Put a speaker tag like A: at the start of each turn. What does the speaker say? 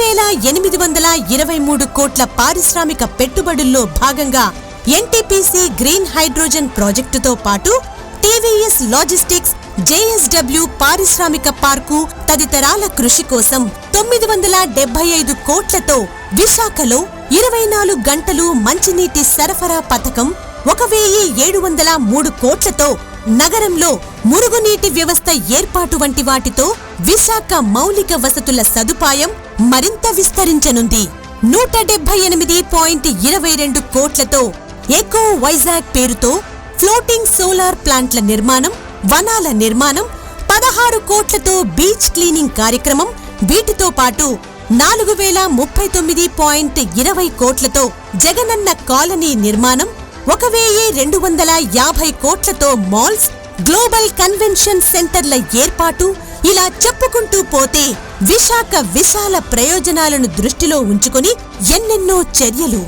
A: వేల ఎనిమిది వందల ఇరవై మూడు కోట్ల పారిశ్రామిక పెట్టుబడుల్లో భాగంగా ఎన్టీపీసీ గ్రీన్ హైడ్రోజన్ ప్రాజెక్టుతో పాటు టీవీఎస్ లాజిస్టిక్స్ జేఎస్డబ్ల్యూ పారిశ్రామిక పార్కు తదితరాల కృషి కోసం తొమ్మిది వందల డెబ్బై ఐదు కోట్లతో విశాఖలో ఇరవై నాలుగు గంటలు మంచినీటి సరఫరా పథకం ఒక వెయ్యి ఏడు వందల మూడు కోట్లతో నగరంలో మురుగునీటి వ్యవస్థ ఏర్పాటు వంటి వాటితో విశాఖ మౌలిక వసతుల సదుపాయం మరింత విస్తరించనుంది. నూట డెబ్బై ఎనిమిది పాయింట్ ఇరవై రెండు కోట్లతో ఎకో వైజాగ్ పేరుతో ఫ్లోటింగ్ సోలార్ ప్లాంట్ల నిర్మాణం వనాల నిర్మాణం పదహారు కోట్లతో బీచ్ క్లీనింగ్ కార్యక్రమం వీటితో పాటు నాలుగు వేల ముప్పై తొమ్మిది పాయింట్ ఇరవై కోట్లతో జగనన్న కాలనీ నిర్మాణం ఒక వెయ్యి రెండు వందల యాభై కోట్లతో మాల్స్ గ్లోబల్ కన్వెన్షన్ సెంటర్ల ఏర్పాటు ఇలా చెప్పుకుంటూ పోతే విశాఖ విశాల ప్రయోజనాలను దృష్టిలో ఉంచుకొని ఎన్నెన్నో చర్యలు.